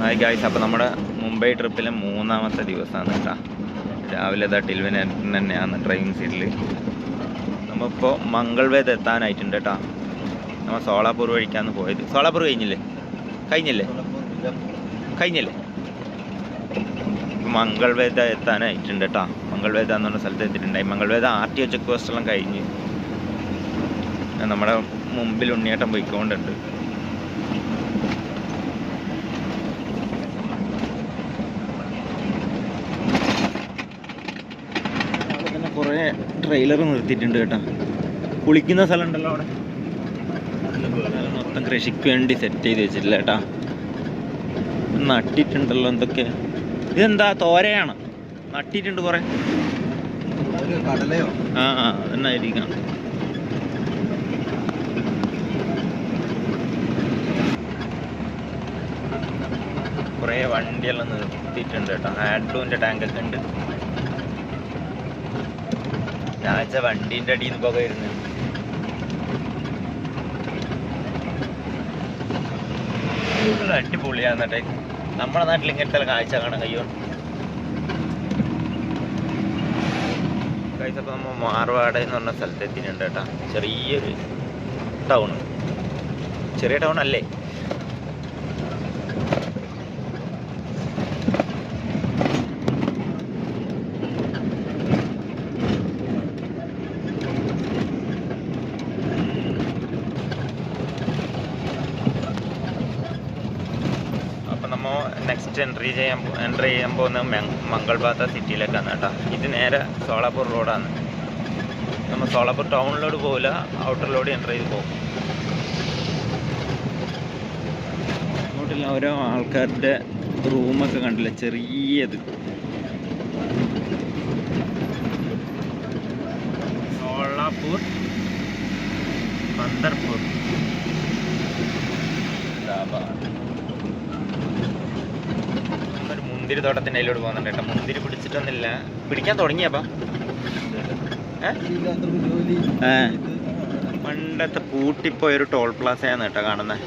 Hi guys അപ്പോൾ നമ്മുടെ മുംബൈ ട്രിപ്പിലെ മൂന്നാമത്തെ ദിവസമാണ് കേട്ടോ. രാവിലെ ഇതാ ടിൽവിൻ തന്നെയാണ് ഡ്രൈവിംഗ് സീറ്റിൽ നമ്മളിപ്പോൾ മംഗൾവേദ് എത്താനായിട്ടുണ്ട് കേട്ടോ. നമ്മൾ സോളാപൂർ വഴിക്കാണ് പോയത്. സോളാപൂർ കഴിഞ്ഞില്ലേ? കഴിഞ്ഞില്ലേ? കഴിഞ്ഞില്ലേ? മംഗൾവേദ എത്താനായിട്ടുണ്ട് കേട്ടോ. മംഗൾവേദ എന്ന് പറഞ്ഞ സ്ഥലത്ത് എത്തിയിട്ടുണ്ടായി. Mangalvedha R T O check പോസ്റ്റെല്ലാം കഴിഞ്ഞ്. നമ്മുടെ മുമ്പിൽ ഉണ്ണിയേട്ടൻ പോയിക്കൊണ്ടുണ്ട് അവിടെ തന്നെ കുറേ ട്രെയിലർ നിർത്തിയിട്ടുണ്ട് കേട്ടോ. കുളിക്കുന്ന സ്ഥലം ഉണ്ടല്ലോ അവിടെ. മൊത്തം കൃഷിക്ക് വേണ്ടി സെറ്റ് ചെയ്ത് വെച്ചിട്ടില്ല കേട്ടാ. നട്ടിട്ടുണ്ടല്ലോ എന്തൊക്കെ. ഇതെന്താ? തോരയാണ്. നട്ടിട്ടുണ്ട് കുറെ. ആ ആ എന്നായിരിക്കാം കുറേ വണ്ടിയെല്ലാം നിർത്തിയിട്ടുണ്ട് കേട്ടോ. ആഡ്ലൂന്റെ ടാങ്കൊക്കെ ഉണ്ട്. ഞായച്ച വണ്ടീന്റെ അടിയിൽ നിന്ന് പുക വരുന്നത് കേട്ടെ നമ്മുടെ നാട്ടിൽ ഇങ്ങനത്തെ കാഴ്ച കാണാൻ കയ്യോ കഴിച്ചപ്പോ നമ്മ മാർവാട് എന്ന് പറഞ്ഞ സ്ഥലത്ത് എത്തിയിട്ടുണ്ട് കേട്ടോ. ചെറിയൊരു ടൗൺ ചെറിയ ടൗൺ അല്ലേ അപ്പം നമ്മൾ നെക്സ്റ്റ് എൻട്രി ചെയ്യാൻ എന്റർ ചെയ്യാൻ പോകുന്നത് മംഗൾബാത്ത സിറ്റിയിലേക്കാണ് കേട്ടോ. ഇത് നേരെ സോളാപൂർ റോഡാണ് നമ്മൾ സോളാപൂർ ടൗണിലോട്ട് പോകില്ല ഔട്ടറിലോട്ട് എന്റർ ചെയ്ത് പോകും. അങ്ങോട്ടുള്ള ഓരോ ആൾക്കാരുടെ റൂമൊക്കെ കണ്ടില്ല? ചെറിയത്. സോളാപൂർ ബന്ദർപൂർ ധാബ ഒരു മുന്തിരി തോട്ടത്തിന്റെ അതിലോട്ട് പോകുന്നുണ്ട് കേട്ടോ. മുന്തിരി പിടിച്ചിട്ടൊന്നുമില്ല. പിടിക്കാൻ തുടങ്ങിയപ്പാ. പണ്ടത്തെ പൂട്ടിപ്പോയ ഒരു ടോൾ പ്ലാസയാണ് കേട്ടോ കാണുന്നത്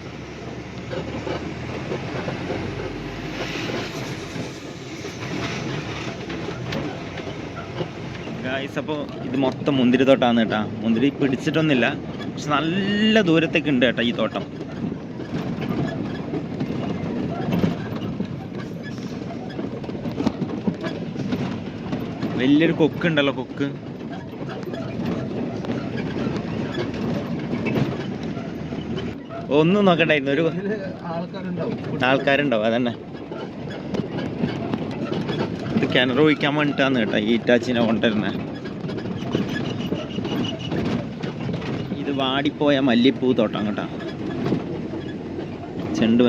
ഗായ്സ് അപ്പോൾ ഇത് മൊത്തം മുന്തിരി തോട്ടാന്ന് കേട്ടോ. മുന്തിരി പിടിച്ചിട്ടൊന്നുമില്ല. പക്ഷെ നല്ല ദൂരത്തേക്ക് ഉണ്ട് കേട്ടോ ഈ തോട്ടം. വലിയൊരു കൊക്ക് ഉണ്ടല്ലോ കൊക്ക്. ഒന്നും നോക്കണ്ടായിരുന്നു ഒരു ആൾക്കാരുണ്ടാവും. അതന്നെ. ഇത് കിണർ ഒഴിക്കാൻ വേണ്ടിട്ടാന്ന് കേട്ടോ ഈ ഇറ്റാച്ചിനെ കൊണ്ടുവരുന്നത്. ഇത് വാടിപ്പോയ മല്ലിപ്പൂ തോട്ടം കേട്ടോ. ചെണ്ട്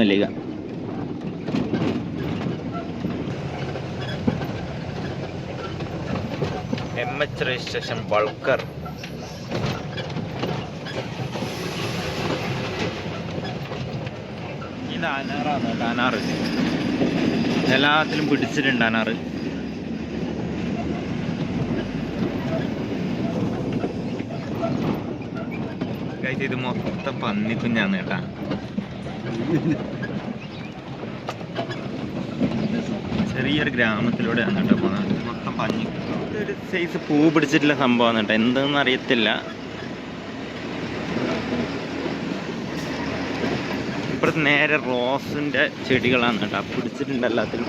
എച്ച് രജിസ്ട്രേഷൻ ബൾക്കർ. ഇത് അനാറാണ് അനാറ് എല്ലാത്തിലും പിടിച്ചിട്ടുണ്ട് അനാറ് ഇത് മൊത്തം പന്നിക്കുഞ്ഞാണ് കേട്ടാ. ചെറിയൊരു ഗ്രാമത്തിലൂടെയാണ് കേട്ടോ പോകുന്നത്. മൊത്തം പന്നി ഒരു സൈസ് പൂ പിടിച്ചിട്ടുള്ള സംഭവമാണ് കേട്ടോ. എന്തെന്ന് അറിയത്തില്ല. ഇപ്പുറത്ത് നേരെ റോസിന്റെ ചെടികളാണ് കേട്ടോ. പിടിച്ചിട്ടുണ്ട് എല്ലാത്തിലും.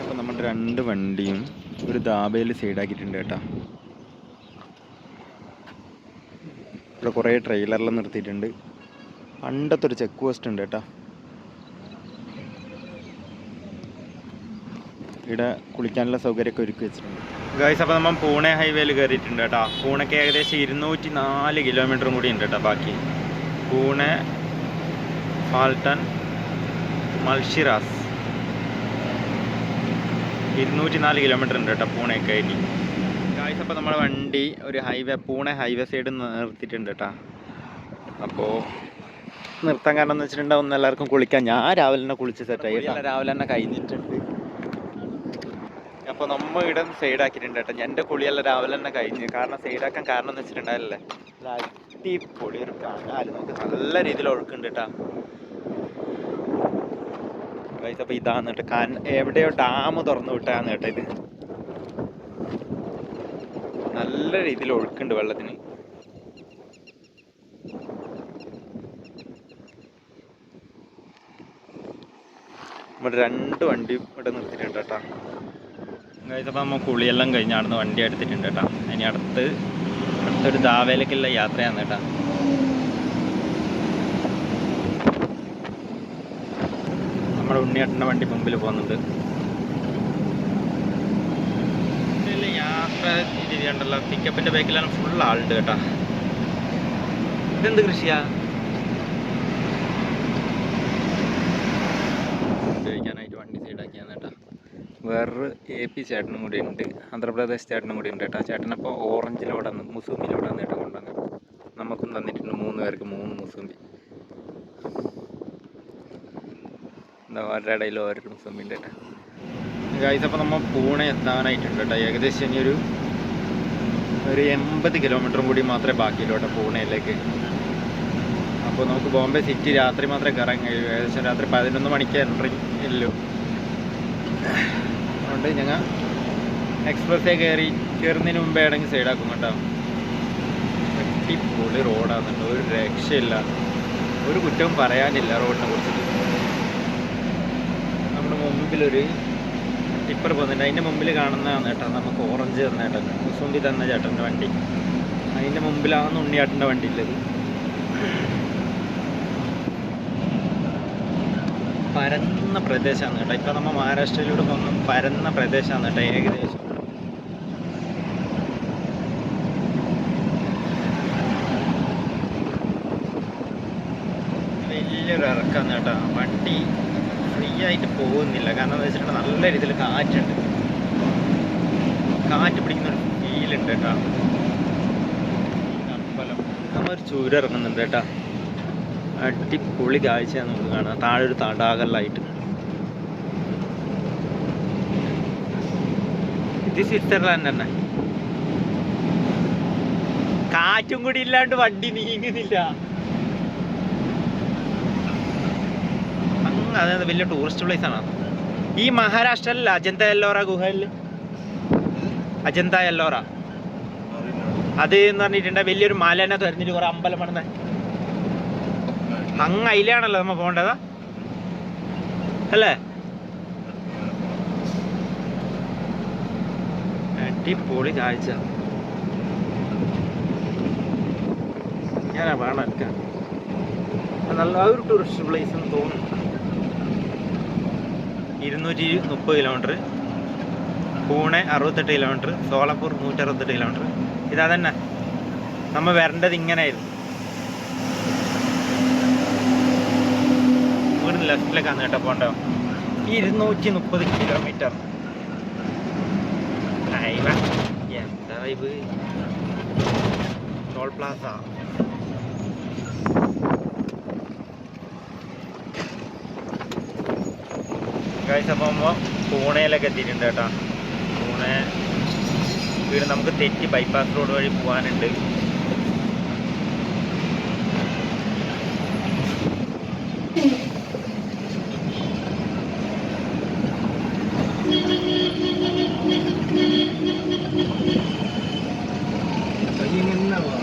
അപ്പം നമ്മുടെ രണ്ട് വണ്ടിയും ഒരു ദാബയിൽ സൈഡാക്കിയിട്ടുണ്ട് കേട്ടോ. ഇവിടെ കുറേ ട്രെയിലറിൽ നിർത്തിയിട്ടുണ്ട്. പണ്ടത്തെ ഒരു ചെക്ക് പോസ്റ്റ് ഉണ്ട് കേട്ടോ. ഇവിടെ കുളിക്കാനുള്ള സൗകര്യമൊക്കെ ഒരുക്കി വെച്ചിട്ടുണ്ട്. ഗൈസ് അപ്പോൾ നമ്മൾ പൂണെ ഹൈവേയിൽ കയറിയിട്ടുണ്ട് കേട്ടോ. പൂണെക്ക് ഏകദേശം ഇരുന്നൂറ്റി നാല് കിലോമീറ്ററും കൂടി ഉണ്ട് കേട്ടോ ബാക്കി. പൂണെ ഫാൽട്ടൺ മൽഷിറാസ്. ഇരുന്നൂറ്റി നാല് കിലോമീറ്റർ ഉണ്ട് കേട്ടോ പൂണെയൊക്കെ ഇനി. ഗായ്സ് അപ്പോൾ നമ്മുടെ വണ്ടി ഒരു ഹൈവേ പൂണെ ഹൈവേ സൈഡിൽ നിർത്തിയിട്ടുണ്ട് കേട്ടോ. അപ്പോൾ നിർത്താൻ കാരണം എന്ന് വെച്ചിട്ടുണ്ടെങ്കിൽ ഒന്ന് എല്ലാവർക്കും കുളിക്കാം. ഞാൻ രാവിലെ തന്നെ കുളിച്ച് സെറ്റായി രാവിലെ തന്നെ കഴിഞ്ഞിട്ടുണ്ട്. അപ്പോൾ നമ്മ ഇവിടെ സൈഡാക്കിയിട്ടുണ്ട് കേട്ടോ. എന്റെ കുളിയെല്ലാം രാവിലെ തന്നെ കഴിഞ്ഞ്. കാരണം സൈഡ് ആക്കാൻ കാരണം എന്ന് വെച്ചിട്ടുണ്ടായില്ലേ അടിപൊളി ഒരു നമുക്ക് നല്ല രീതിയിൽ ഒഴുക്കുണ്ട് കേട്ടോ. അപ്പോൾ ഇതാന്ന് കേട്ടോ. എവിടെയോ ഡാം തുറന്നു വിട്ടാന്ന് കേട്ടോ ഇത്. നല്ല രീതിയിൽ ഒഴുക്കുണ്ട് വെള്ളത്തിന്. ഇവിടെ രണ്ട് വണ്ടി ഇവിടെ നിർത്തിയിട്ടുണ്ട് കേട്ടോ. അപ്പോൾ നമ്മൾ കുളിയെല്ലാം കഴിഞ്ഞ് അവിടുന്ന് വണ്ടി എടുത്തിട്ടുണ്ട് കേട്ടോ. ഇനി അടുത്ത് അടുത്തൊരു ദാവേലേക്കുള്ള യാത്രയാണ് കേട്ടോ. നമ്മുടെ ഉണ്ണിയേട്ടന്റെ വണ്ടി മുമ്പിൽ പോകുന്നുണ്ട്. യാത്ര ചെയ്യണ്ടല്ലോ പിക്കപ്പിന്റെ ബാക്കിലാണ് ഫുൾ ആളുണ്ട് കേട്ടോ. ഇതെന്ത് കൃഷിയാ ഉപയോഗിക്കാനായിട്ട് വണ്ടി സൈഡാക്കിയാണ് കേട്ടോ വേറൊരു എ പി ചേട്ടനും കൂടി ഉണ്ട്. ആന്ധ്രാപ്രദേശ് ചേട്ടനും കൂടി ഉണ്ട് കേട്ടോ. ചേട്ടനപ്പോൾ ഓറഞ്ചിലോടെ മുസൂമിലോടെ കേട്ടോ കൊണ്ടുവന്നു. നമുക്കും തന്നിട്ടുണ്ട് മൂന്ന് പേർക്ക് മൂന്ന് മുസൂമ്പി എന്താ അവരുടെ ഇടയിൽ ഓരോ മുസൂമ്പി ഉണ്ട് കേട്ടോ. ഗായ്സ് അപ്പോൾ നമ്മൾ പൂണെ എത്താനായിട്ടുണ്ട് കേട്ടോ. ഏകദേശം ഇനി ഒരു ഒരു എൺപത് കിലോമീറ്ററും കൂടി മാത്രമേ ബാക്കിയുള്ളൂ കേട്ടോ പൂണെയിലേക്ക് അപ്പോൾ നമുക്ക് ബോംബെ സിറ്റി രാത്രി മാത്രമേ കയറാൻ കഴിയൂ ഏകദേശം രാത്രി പതിനൊന്ന് മണിക്ക് എൻട്രി ഇല്ലു അതുകൊണ്ട് ഞങ്ങൾ എക്സ്പ്രസ്സേ കയറി കയറുന്നതിന് മുമ്പേ ആണെങ്കിൽ സൈഡാക്കും കേട്ടോ. അടിപൊളി റോഡാണ് കേട്ടോ. ഒരു രക്ഷയില്ല. ഒരു കുറ്റവും പറയാനില്ല റോഡിനെ കുറിച്ചിട്ട്. നമ്മുടെ മുമ്പിലൊരു ടിപ്പർ പോകുന്നുണ്ട് അതിന്റെ മുമ്പിൽ കാണുന്നതാണ് കേട്ടോ നമുക്ക് ഓറഞ്ച് തന്ന ചേട്ടൻ മുസുമ്പി തന്ന ചേട്ടന്റെ വണ്ടി. അതിന്റെ മുമ്പിലാണ് ഉണ്ണിയേട്ടന്റെ വണ്ടി ഉള്ളത്. പരന്ന പ്രദേശമാണ് കേട്ടോ. ഇപ്പം നമ്മൾ മഹാരാഷ്ട്രയിലൂടെ പോകുന്ന പരന്ന പ്രദേശമാണ് കേട്ടോ ഏകദേശം. വലിയൊരു ഇറക്കാന്ന് കേട്ടോ. വണ്ടി ഫ്രീ ആയിട്ട് പോകുന്നില്ല. കാരണം എന്താ വെച്ചിട്ടുണ്ടെങ്കിൽ നല്ല രീതിയിൽ കാറ്റുണ്ട്. കാറ്റ് പിടിക്കുന്ന ഒരു ഫീലുണ്ട് കേട്ടോ. അമ്പലം നമ്മൊരു ചൂര് ഇറങ്ങുന്നുണ്ട് കേട്ടോ. അടിപൊളി കാഴ്ചയാണ് നമുക്ക് കാണാം. താഴെ ഒരു തടാകലായിട്ട് ഇത് സ്വിറ്റ്സർലാൻഡ് തന്നെ. കാറ്റും കൂടി ഇല്ലാണ്ട് വണ്ടി നീങ്ങുന്നില്ല. അങ്ങ് അതായത് വലിയ ടൂറിസ്റ്റ് പ്ലേസ് ആണ് ഈ മഹാരാഷ്ട്രയിൽ അജന്ത എല്ലോറ ഗുഹയിൽ? അജന്ത എല്ലോറ. അത് എന്ന് പറഞ്ഞിട്ടുണ്ടെങ്കിൽ വലിയൊരു മലനെ തുറന്നിട്ട് കുറെ അമ്പലം പണിത അങ്ങ് അതിലാണല്ലോ നമ്മ പോകേണ്ടത് അല്ലേ? അടിപൊളി കാഴ്ച. ഞാനാ വേണം എടുക്കാൻ നല്ല ഒരു ടൂറിസ്റ്റ് പ്ലേസ് എന്ന് തോന്നുന്നു. ഇരുന്നൂറ്റി മുപ്പത് കിലോമീറ്റർ പൂണെ അറുപത്തെട്ട് കിലോമീറ്റർ സോളപ്പൂർ നൂറ്ററുപത്തെട്ട് കിലോമീറ്റർ ഇതാ തന്നെ നമ്മൾ വരേണ്ടത് ഇങ്ങനെയായിരുന്നു. വീടിന് ലെഫ്റ്റിലേക്കാണ് കേട്ടോ പോകണ്ടോ ഇരുന്നൂറ്റി മുപ്പത് കിലോമീറ്റർ എന്താ വൈബ് ടോൾ പ്ലാസ. കാഴ്ച പോകുമ്പോൾ പൂനെയിലൊക്കെ എത്തിയിട്ടുണ്ട് കേട്ടോ. പൂണെ വീട് നമുക്ക് തെറ്റി ബൈപ്പാസ് റോഡ് വഴി പോകാനുണ്ട് കൈ ഇങ്ങനെ പോകാം.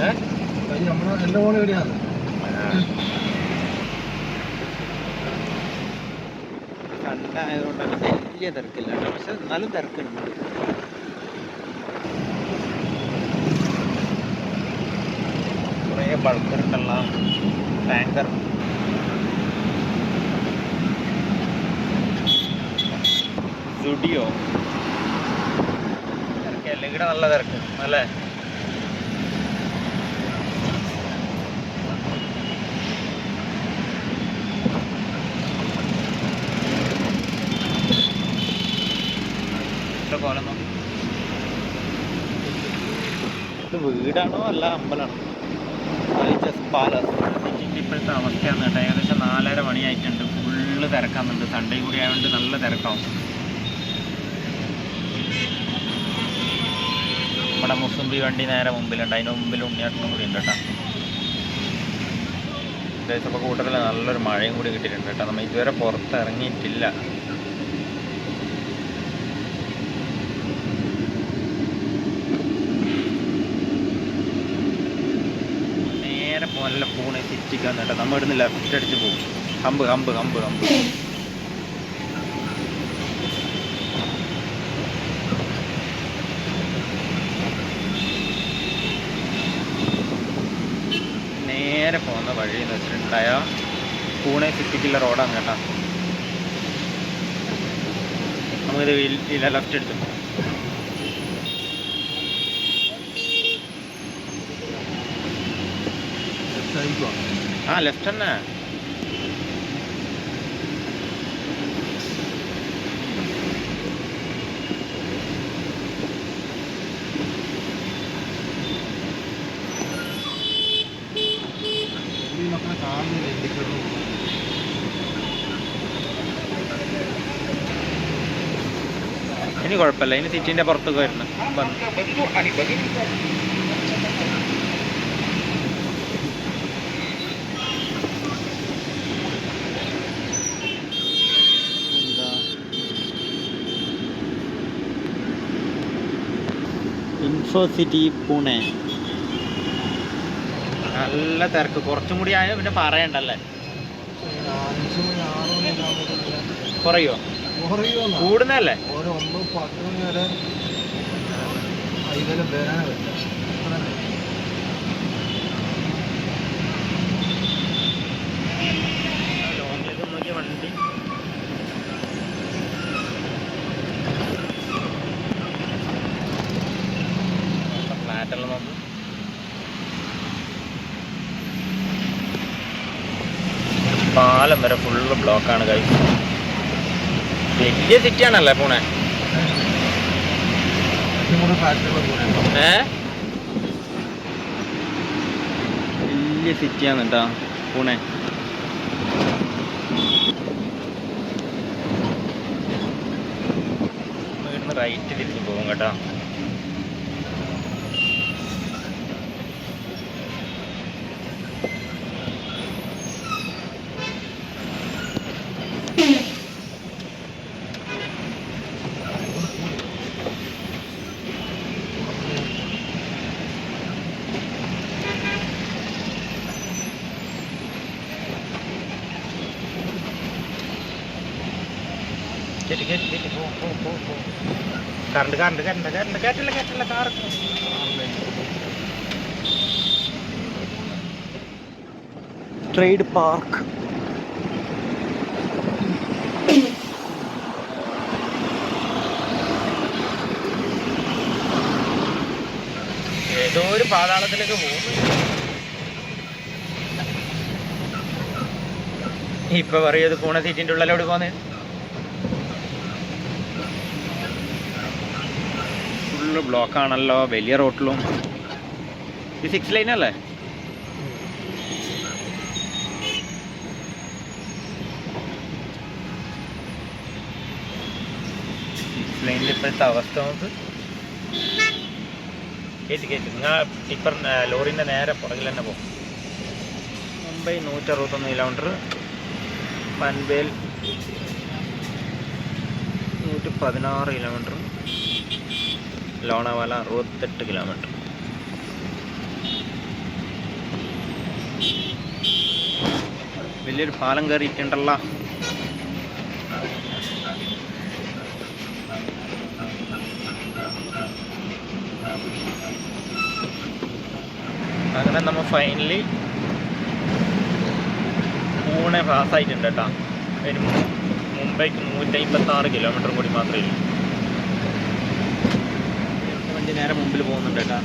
ഏ? കൈ നമ്മുടെ എന്റെ കണ്ടായതുകൊണ്ട് വലിയ തിരക്കില്ല പക്ഷെ എന്നാലും തിരക്കുണ്ട്. കുറേ ബൾക്കറുണ്ടല്ല ടാങ്കർ. സ്റ്റുഡിയോ തിരക്കല്ല ഇവിടെ നല്ല തിരക്ക് അല്ലേ ഇവിടെ കോലം നോക്കി ഇത് വീടാണോ അല്ല അമ്പലമാണോ? ചെസ് പാലസ് ഇപ്പോഴത്തെ അവസ്ഥയാണ് കേട്ടോ ഏകദേശം നാലര മണിയായിട്ടുണ്ട്. ഫുള്ള് തിരക്കാന്നുണ്ട്. സൺഡേ കൂടി ആയതുകൊണ്ട് നല്ല തിരക്കാവും. നമ്മുടെ മുസുംബി വണ്ടി നേരെ മുമ്പിലുണ്ട്. അതിന്റെ മുമ്പിൽ ഉണ്ണിയാട്ടനും കൂടി ഉണ്ട് കേട്ടോ. ഇപ്പോൾ കൂട്ടത്തിൽ നല്ലൊരു മഴയും കൂടി കിട്ടിയിട്ടുണ്ട് കേട്ടോ. നമ്മൾ ഇതുവരെ പുറത്തിറങ്ങിയിട്ടില്ല. പോകാനുള്ള പൂണെ സിറ്റിക്കാൻ കേട്ടോ. നമ്മൾ ഇടുന്ന ലെഫ്റ്റ് അടിച്ച് പോകും. ഹമ്പ് ഹമ്പ് ഹമ്പ് ഹമ്പ് നേരെ പോകുന്ന വഴി എന്ന് വെച്ചിട്ടുണ്ടായ പൂണെ സിറ്റിക്കുള്ള റോഡാണ് കേട്ടോ. നമുക്കിത് ലെഫ്റ്റ് എടുത്ത് സൈക്കോ ആ ലെഫ്റ്റ് തന്നെ മക്കളെ കാണുന്നില്ല ഇനി കുഴപ്പമില്ല. ഇനി സിറ്റിന്റെ പുറത്തൊക്കെ വരുന്നു വന്ന് ഇൻഫോ സിറ്റി പൂനെ. നല്ല തിരക്ക്. കുറച്ചും കൂടി ആയ പിന്നെ പറയണ്ടല്ലേ? കുറയോ? കൂടുന്നല്ലേ ഓരോ പത്ത് മണി വരെ വരാനേ പറ്റില്ല അത്ര തന്നെ. ലോങ്ങിലേക്ക് നോക്കിയ വണ്ടി ഫ്ലാറ്റെല്ലാം നോക്കും പാലം വരെ ഫുള്ള് ബ്ലോക്കാണ് കൈ വലിയ സിറ്റി ആണല്ലേ പൂണെ ഏ? വലിയ സിറ്റിയാണ് കേട്ടോ പൂണെ റൈറ്റ് തിരിച്ച് പോകും കേട്ടോ. Current current current current. കേട്ടില്ല കേട്ടില്ല കാറ് ട്രേഡ് പാർക്ക് ഏതോ ഒരു പാതാളത്തിലേക്ക് പോകുന്നു. ഇപ്പൊ പറയൂ അത് കൂണ സീറ്റിന്റെ ഉള്ളിലോട്ട് പോന്നെ ഫുള്ള് ബ്ലോക്കാണല്ലോ വലിയ റോട്ടിലും ഇത് സിക്സ് ലൈൻ അല്ലേ? സിക്സ് ലൈനിൽ ഇപ്പോഴത്തെ അവസ്ഥ നമുക്ക് കേട്ട് കേട്ട് നിങ്ങൾ ടിപ്പർ ലോറിന്റെ നേരെ പുറകിൽ തന്നെ പോകും. മുംബൈ നൂറ്ററുപത്തൊന്ന് കിലോമീറ്റർ പൻവേൽ നൂറ്റി പതിനാറ് കിലോമീറ്റർ ലോണാവാല അറുപത്തെട്ട് കിലോമീറ്റർ വലിയൊരു പാലം കയറിയിട്ടുണ്ടല്ലോ. അങ്ങനെ നമ്മൾ ഫൈനലി പൂണെ പാസ്സായിട്ടുണ്ട് കേട്ടോ. ഒരു മുംബൈക്ക് നൂറ്റമ്പത്തി ആറ് കിലോമീറ്റർ കൂടി മാത്രമേ ഉള്ളൂ. നേരെ മുമ്പിൽ പോകുന്നുണ്ട്. കേട്ടോ